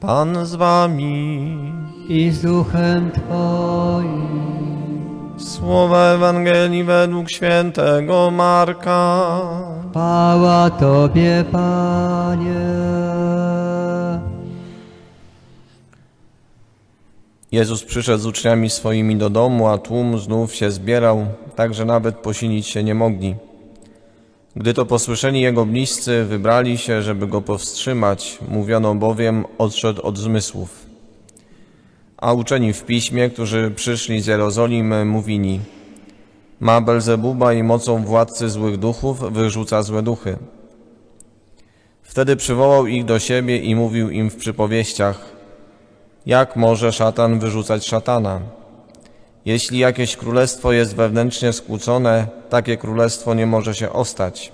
Pan z wami. i z duchem Twoim. Słowa Ewangelii według świętego Marka. Chwała Tobie, Panie. Jezus przyszedł z uczniami swoimi do domu, a tłum znów się zbierał, tak że nawet posilić się nie mogli. Gdy to posłyszeli jego bliscy, wybrali się, żeby go powstrzymać, mówiono bowiem, odszedł od zmysłów. A uczeni w piśmie, którzy przyszli z Jerozolimy, mówili, ma Belzebuba i mocą władcy złych duchów wyrzuca złe duchy. Wtedy przywołał ich do siebie i mówił im w przypowieściach, jak może szatan wyrzucać szatana? Jeśli jakieś królestwo jest wewnętrznie skłócone, takie królestwo nie może się ostać.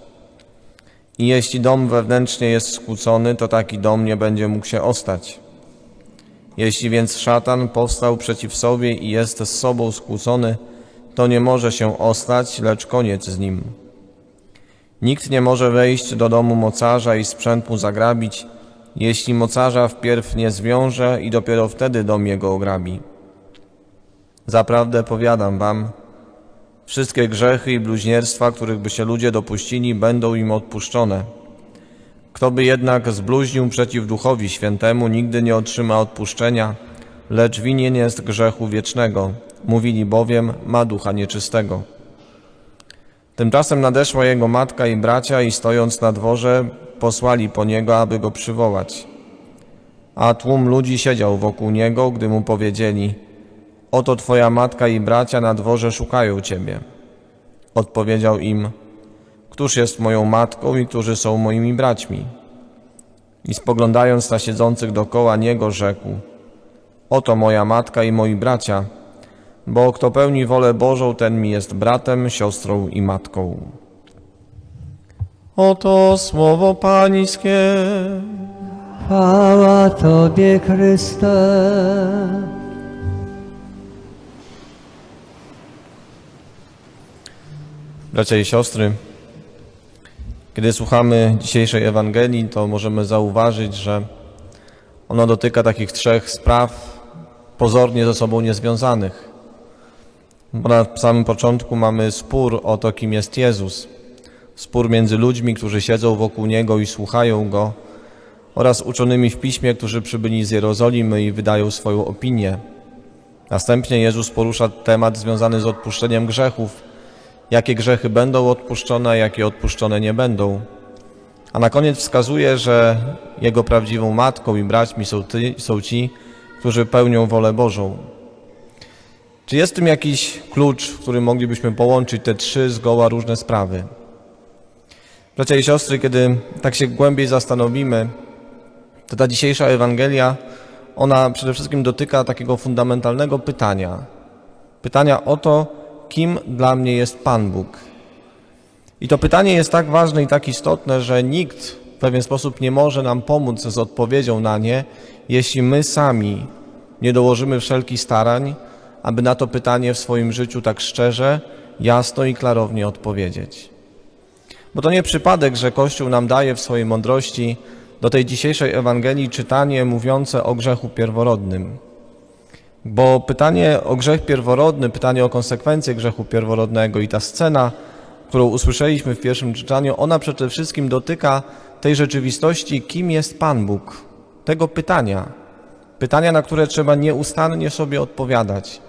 I jeśli dom wewnętrznie jest skłócony, to taki dom nie będzie mógł się ostać. Jeśli więc szatan powstał przeciw sobie i jest z sobą skłócony, to nie może się ostać, lecz koniec z nim. Nikt nie może wejść do domu mocarza i sprzęt mu zagrabić, jeśli mocarza wpierw nie zwiąże i dopiero wtedy dom jego ograbi. Zaprawdę powiadam wam, wszystkie grzechy i bluźnierstwa, których by się ludzie dopuścili, będą im odpuszczone. Kto by jednak zbluźnił przeciw Duchowi Świętemu, nigdy nie otrzyma odpuszczenia, lecz winien jest grzechu wiecznego. Mówili bowiem, ma ducha nieczystego. Tymczasem nadeszła jego matka i bracia i stojąc na dworze posłali po niego, aby go przywołać. A tłum ludzi siedział wokół niego, gdy mu powiedzieli Oto twoja matka i bracia na dworze szukają ciebie. Odpowiedział im Któż jest moją matką i którzy są moimi braćmi? I spoglądając na siedzących dokoła niego rzekł Oto moja matka i moi bracia, bo kto pełni wolę Bożą, ten mi jest bratem, siostrą i matką. Oto słowo Pańskie. Chwała Tobie, Chryste. Bracia i siostry, kiedy słuchamy dzisiejszej Ewangelii, to możemy zauważyć, że ona dotyka takich trzech spraw pozornie ze sobą niezwiązanych. Bo na samym początku mamy spór o to, kim jest Jezus. Spór między ludźmi, którzy siedzą wokół Niego i słuchają Go, oraz uczonymi w Piśmie, którzy przybyli z Jerozolimy i wydają swoją opinię. Następnie Jezus porusza temat związany z odpuszczeniem grzechów, jakie grzechy będą odpuszczone, jakie odpuszczone nie będą. A na koniec wskazuje, że Jego prawdziwą matką i braćmi są, ty, są ci, którzy pełnią wolę Bożą. Czy jest w tym jakiś klucz, w którym moglibyśmy połączyć te trzy zgoła różne sprawy? Bracia i siostry, kiedy tak się głębiej zastanowimy, to ta dzisiejsza Ewangelia, ona przede wszystkim dotyka takiego fundamentalnego pytania. Pytania o to, kim dla mnie jest Pan Bóg. I to pytanie jest tak ważne i tak istotne, że nikt w pewien sposób nie może nam pomóc z odpowiedzią na nie, jeśli my sami nie dołożymy wszelkich starań, aby na to pytanie w swoim życiu tak szczerze, jasno i klarownie odpowiedzieć. Bo to nie przypadek, że Kościół nam daje w swojej mądrości do tej dzisiejszej Ewangelii czytanie mówiące o grzechu pierworodnym. Bo pytanie o grzech pierworodny, pytanie o konsekwencje grzechu pierworodnego i ta scena, którą usłyszeliśmy w pierwszym czytaniu, ona przede wszystkim dotyka tej rzeczywistości, kim jest Pan Bóg. Tego pytania. Pytania, na które trzeba nieustannie sobie odpowiadać.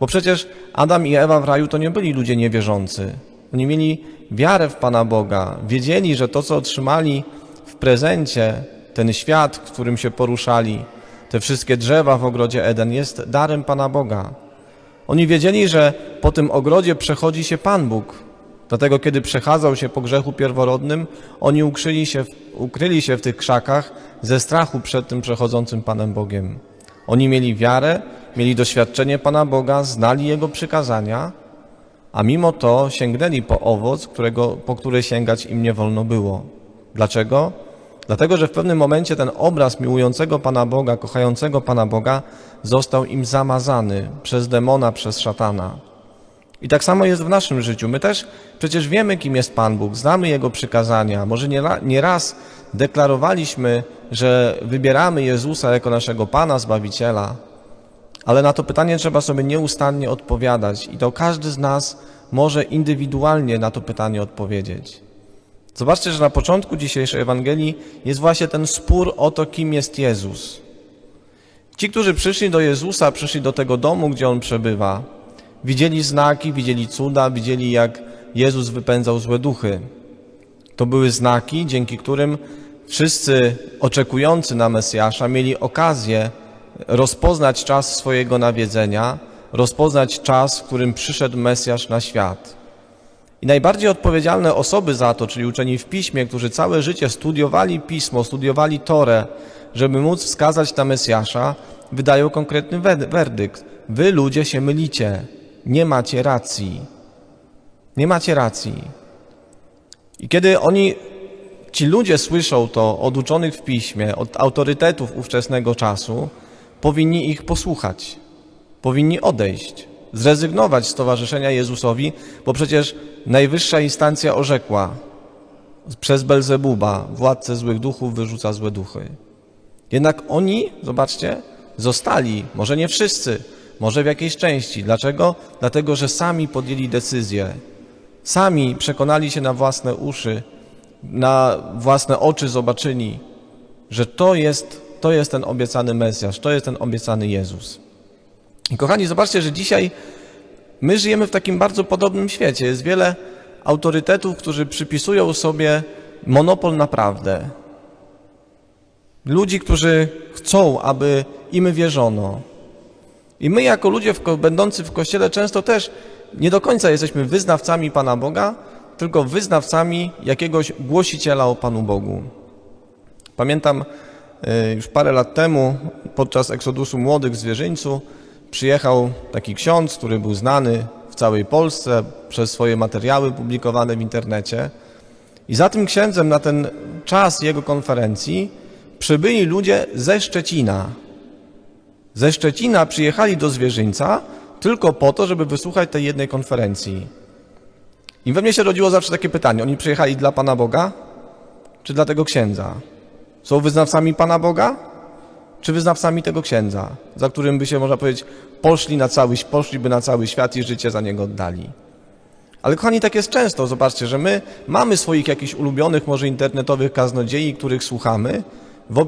Bo przecież Adam i Ewa w raju to nie byli ludzie niewierzący. Oni mieli wiarę w Pana Boga, wiedzieli, że to, co otrzymali w prezencie, ten świat, w którym się poruszali, te wszystkie drzewa w ogrodzie Eden jest darem Pana Boga. Oni wiedzieli, że po tym ogrodzie przechodzi się Pan Bóg. Dlatego, kiedy przechadzał się po grzechu pierworodnym, oni ukryli się, ukryli się w tych krzakach ze strachu przed tym przechodzącym Panem Bogiem. Oni mieli wiarę, mieli doświadczenie Pana Boga, znali Jego przykazania, a mimo to sięgnęli po owoc, którego, po który sięgać im nie wolno było. Dlaczego? Dlatego, że w pewnym momencie ten obraz miłującego Pana Boga, kochającego Pana Boga został im zamazany przez demona, przez szatana. I tak samo jest w naszym życiu. My też przecież wiemy, kim jest Pan Bóg, znamy Jego przykazania. Może nie, ra- nie raz deklarowaliśmy że wybieramy Jezusa jako naszego Pana, Zbawiciela, ale na to pytanie trzeba sobie nieustannie odpowiadać i to każdy z nas może indywidualnie na to pytanie odpowiedzieć. Zobaczcie, że na początku dzisiejszej Ewangelii jest właśnie ten spór o to, kim jest Jezus. Ci, którzy przyszli do Jezusa, przyszli do tego domu, gdzie On przebywa, widzieli znaki, widzieli cuda, widzieli jak Jezus wypędzał złe duchy. To były znaki, dzięki którym wszyscy oczekujący na Mesjasza mieli okazję rozpoznać czas swojego nawiedzenia, rozpoznać czas, w którym przyszedł Mesjasz na świat. I najbardziej odpowiedzialne osoby za to, czyli uczeni w piśmie, którzy całe życie studiowali pismo, studiowali Torę, żeby móc wskazać na Mesjasza, wydają konkretny werdykt. Wy ludzie się mylicie, nie macie racji. Nie macie racji. I kiedy oni, ci ludzie słyszą to od uczonych w piśmie, od autorytetów ówczesnego czasu, powinni ich posłuchać. Powinni odejść, zrezygnować z towarzyszenia Jezusowi, bo przecież najwyższa instancja orzekła przez Belzebuba, władcę złych duchów, wyrzuca złe duchy. Jednak oni, zobaczcie, zostali, może nie wszyscy, może w jakiejś części. Dlaczego? Dlatego, że sami podjęli decyzję. Sami przekonali się na własne uszy, na własne oczy zobaczyli, że to jest, to jest ten obiecany Mesjasz, to jest ten obiecany Jezus. Kochani, zobaczcie, że dzisiaj my żyjemy w takim bardzo podobnym świecie. Jest wiele autorytetów, którzy przypisują sobie monopol na prawdę. Ludzi, którzy chcą, aby im wierzono. I my, jako ludzie będący w kościele, często też nie do końca jesteśmy wyznawcami Pana Boga, tylko wyznawcami jakiegoś głosiciela o Panu Bogu. Pamiętam y, już parę lat temu, podczas eksodusu młodych w Zwierzyńcu, przyjechał taki ksiądz, który był znany w całej Polsce przez swoje materiały publikowane w internecie. I za tym księdzem na ten czas jego konferencji przybyli ludzie ze Szczecina. Ze Szczecina przyjechali do Zwierzyńca tylko po to, żeby wysłuchać tej jednej konferencji. I we mnie się rodziło zawsze takie pytanie: oni przyjechali dla Pana Boga, czy dla tego księdza? Są wyznawcami Pana Boga, czy wyznawcami tego księdza, za którym by się, można powiedzieć, poszli na cały, poszliby na cały świat i życie za niego oddali? Ale kochani, tak jest często. Zobaczcie, że my mamy swoich jakichś ulubionych, może internetowych kaznodziei, których słuchamy.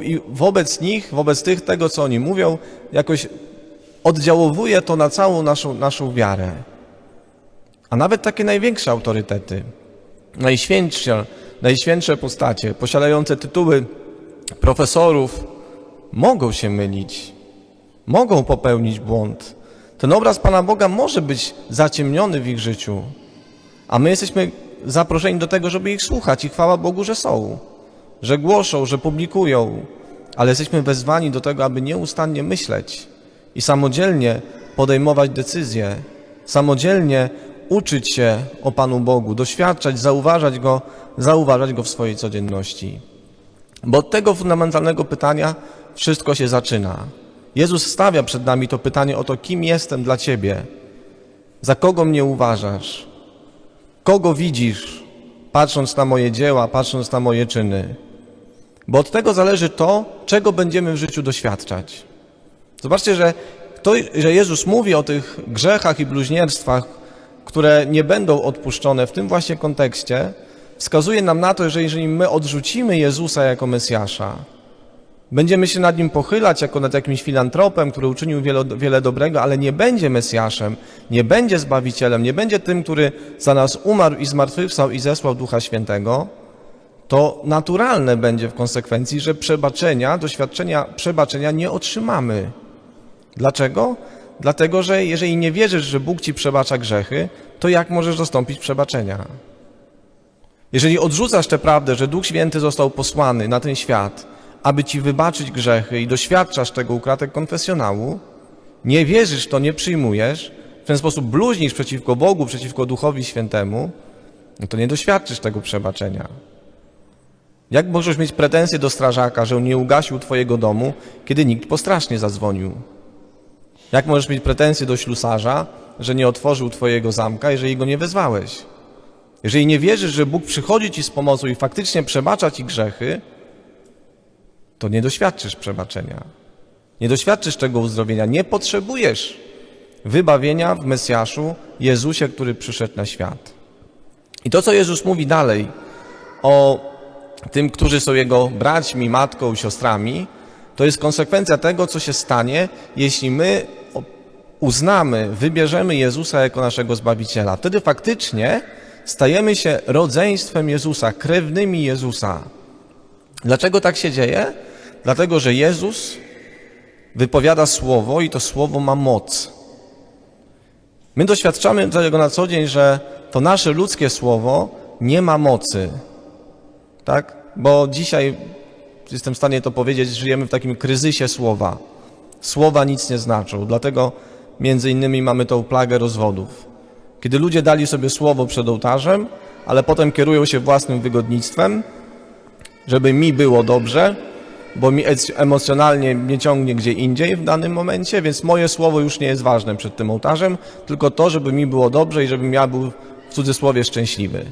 I wobec nich, wobec tych, tego, co oni mówią, jakoś oddziałowuje to na całą naszą, naszą wiarę. A nawet takie największe autorytety, najświętsze, najświętsze postacie, posiadające tytuły profesorów, mogą się mylić, mogą popełnić błąd. Ten obraz Pana Boga może być zaciemniony w ich życiu, a my jesteśmy zaproszeni do tego, żeby ich słuchać i chwała Bogu, że są, że głoszą, że publikują, ale jesteśmy wezwani do tego, aby nieustannie myśleć i samodzielnie podejmować decyzje, samodzielnie uczyć się o Panu Bogu, doświadczać, zauważać Go, zauważać Go w swojej codzienności. Bo od tego fundamentalnego pytania wszystko się zaczyna. Jezus stawia przed nami to pytanie o to, kim jestem dla Ciebie, za kogo mnie uważasz, kogo widzisz, patrząc na moje dzieła, patrząc na moje czyny. Bo od tego zależy to, czego będziemy w życiu doświadczać. Zobaczcie, że, to, że Jezus mówi o tych grzechach i bluźnierstwach, które nie będą odpuszczone w tym właśnie kontekście, wskazuje nam na to, że jeżeli my odrzucimy Jezusa jako Mesjasza, będziemy się nad Nim pochylać jako nad jakimś filantropem, który uczynił wiele, wiele dobrego, ale nie będzie Mesjaszem, nie będzie Zbawicielem, nie będzie tym, który za nas umarł i zmartwychwstał i zesłał Ducha Świętego, to naturalne będzie w konsekwencji, że przebaczenia, doświadczenia przebaczenia nie otrzymamy. Dlaczego? Dlatego, że jeżeli nie wierzysz, że Bóg ci przebacza grzechy, to jak możesz dostąpić przebaczenia? Jeżeli odrzucasz tę prawdę, że Duch Święty został posłany na ten świat, aby ci wybaczyć grzechy i doświadczasz tego ukratek konfesjonału, nie wierzysz to, nie przyjmujesz, w ten sposób bluźnisz przeciwko Bogu, przeciwko Duchowi Świętemu, no to nie doświadczysz tego przebaczenia. Jak możesz mieć pretensje do strażaka, że on nie ugasił twojego domu, kiedy nikt postrasznie zadzwonił? Jak możesz mieć pretensje do ślusarza, że nie otworzył twojego zamka, jeżeli go nie wezwałeś? Jeżeli nie wierzysz, że Bóg przychodzi ci z pomocą i faktycznie przebacza ci grzechy, to nie doświadczysz przebaczenia. Nie doświadczysz tego uzdrowienia. Nie potrzebujesz wybawienia w Mesjaszu, Jezusie, który przyszedł na świat. I to, co Jezus mówi dalej o tym, którzy są Jego braćmi, matką, siostrami, to jest konsekwencja tego, co się stanie, jeśli my uznamy, wybierzemy Jezusa jako naszego Zbawiciela. Wtedy faktycznie stajemy się rodzeństwem Jezusa, krewnymi Jezusa. Dlaczego tak się dzieje? Dlatego, że Jezus wypowiada słowo i to słowo ma moc. My doświadczamy tego na co dzień, że to nasze ludzkie słowo nie ma mocy. Tak? Bo dzisiaj jestem w stanie to powiedzieć, żyjemy w takim kryzysie słowa. Słowa nic nie znaczą, dlatego między innymi mamy tą plagę rozwodów. Kiedy ludzie dali sobie słowo przed ołtarzem, ale potem kierują się własnym wygodnictwem, żeby mi było dobrze, bo mi emocjonalnie mnie ciągnie gdzie indziej w danym momencie, więc moje słowo już nie jest ważne przed tym ołtarzem, tylko to, żeby mi było dobrze i żebym ja był w cudzysłowie szczęśliwy.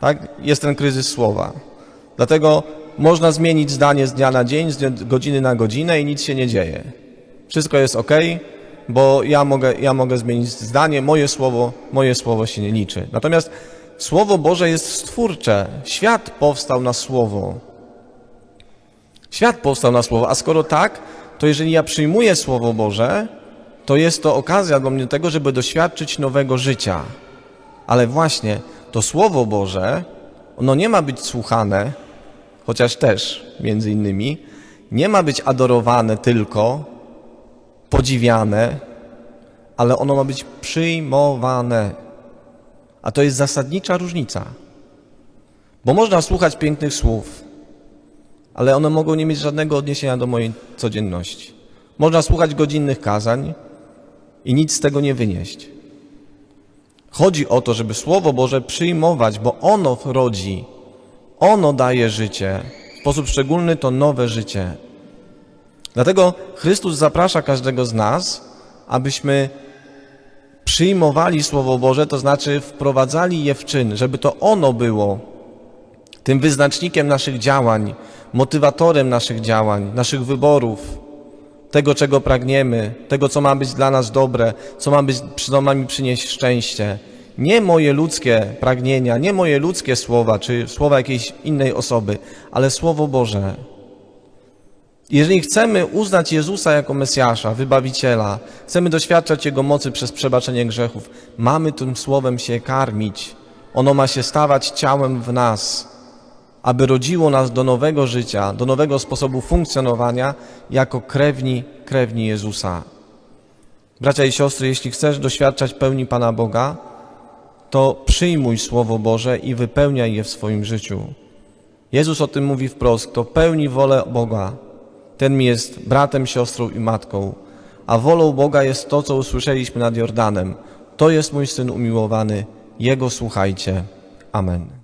Tak? Jest ten kryzys słowa. Dlatego można zmienić zdanie z dnia na dzień, z godziny na godzinę i nic się nie dzieje. Wszystko jest ok, bo ja mogę, ja mogę zmienić zdanie, moje słowo, moje słowo się nie liczy. Natomiast Słowo Boże jest stwórcze. Świat powstał na Słowo. Świat powstał na Słowo, a skoro tak, to jeżeli ja przyjmuję Słowo Boże, to jest to okazja dla mnie do tego, żeby doświadczyć nowego życia. Ale właśnie to Słowo Boże, ono nie ma być słuchane, chociaż też, między innymi, nie ma być adorowane tylko, podziwiane, ale ono ma być przyjmowane. A to jest zasadnicza różnica. Bo można słuchać pięknych słów, ale one mogą nie mieć żadnego odniesienia do mojej codzienności. Można słuchać godzinnych kazań i nic z tego nie wynieść. Chodzi o to, żeby Słowo Boże przyjmować, bo ono rodzi, ono daje życie. W sposób szczególny to nowe życie. Dlatego Chrystus zaprasza każdego z nas, abyśmy przyjmowali Słowo Boże, to znaczy wprowadzali je w czyn, żeby to ono było tym wyznacznikiem naszych działań, motywatorem naszych działań, naszych wyborów, tego, czego pragniemy, tego, co ma być dla nas dobre, co ma, być, co ma mi przynieść szczęście. Nie moje ludzkie pragnienia, nie moje ludzkie słowa, czy słowa jakiejś innej osoby, ale Słowo Boże. Jeżeli chcemy uznać Jezusa jako Mesjasza, Wybawiciela, chcemy doświadczać Jego mocy przez przebaczenie grzechów, mamy tym Słowem się karmić. Ono ma się stawać ciałem w nas, aby rodziło nas do nowego życia, do nowego sposobu funkcjonowania jako krewni, krewni Jezusa. Bracia i siostry, jeśli chcesz doświadczać pełni Pana Boga, to przyjmuj Słowo Boże i wypełniaj je w swoim życiu. Jezus o tym mówi wprost, kto pełni wolę Boga, ten mi jest bratem, siostrą i matką. A wolą Boga jest to, co usłyszeliśmy nad Jordanem. To jest mój syn umiłowany, Jego słuchajcie. Amen.